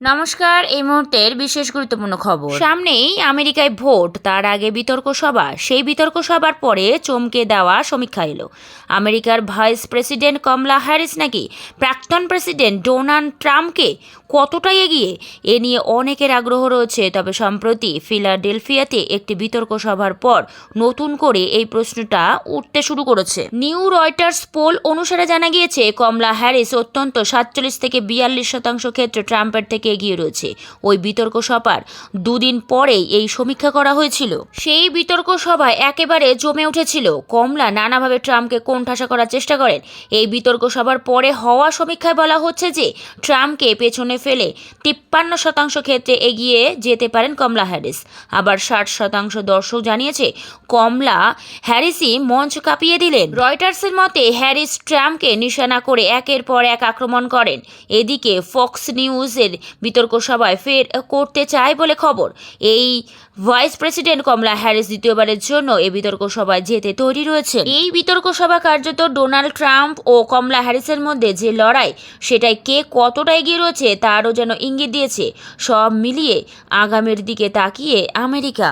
নমস্কার, এই মুহূর্তের বিশেষ গুরুত্বপূর্ণ খবর। সামনেই আমেরিকায় ভোট, তার আগে বিতর্ক সভা। সেই বিতর্ক সভার পরে চমকে দেওয়া সমীক্ষা এলো। আমেরিকার ভাইস প্রেসিডেন্ট কমলা হ্যারিস নাকি প্রাক্তন প্রেসিডেন্ট ডোনাল্ড ট্রাম্পকে কতটা এগিয়ে, এ নিয়ে অনেকের আগ্রহ রয়েছে। তবে সম্প্রতি ফিলাডেলফিয়াতে একটি বিতর্ক সভার পর নতুন করে এই প্রশ্নটা উঠতে শুরু করেছে। নিউ রয়টার্স পোল অনুসারে জানা গিয়েছে, কমলা হ্যারিস অত্যন্ত সাতচল্লিশ থেকে বিয়াল্লিশ শতাংশ ক্ষেত্রে ট্রাম্পের থেকে এগিয়ে রয়েছে। ওই বিতর্ক সভার দুদিন পরেই এই সমীক্ষা করা হয়েছিল। সেই বিতর্ক সভায় একেবারে জমে উঠেছিল। কমলা নানাভাবে ট্রাম্পকে কোণঠাসা করার চেষ্টা করেন। এই বিতর্ক সভার পরে হওয়া সমীক্ষায় বলা হচ্ছে যে, ট্রাম্পকে পেছনে ফেলে তিপ্পান্ন শতাংশ ক্ষেত্রে এগিয়ে যেতে পারেন কমলা হ্যারিস। আবার ষাট শতাংশ দর্শক জানিয়েছে, কমলা হ্যারিসই মঞ্চ কাঁপিয়ে দিলেন। রয়টার্সের মতে, হ্যারিস ট্রাম্পকে নিশানা করে একের পর এক আক্রমণ করেন। এদিকে ফক্স নিউজের বিতর্ক সভায় ফের করতে চায় বলে খবর। এই ভাইস প্রেসিডেন্ট কমলা হ্যারিস দ্বিতীয়বারের জন্য এই বিতর্ক সভায় যেতে তৈরি রয়েছে এই বিতর্ক সভা কার্যত ডোনাল্ড ট্রাম্প ও কমলা হ্যারিসের মধ্যে যে লড়াই, সেটাই কে কতটা এগিয়ে রয়েছে তারও যেন ইঙ্গিত দিয়েছে। সব মিলিয়ে আগামীর দিকে তাকিয়ে আমেরিকা।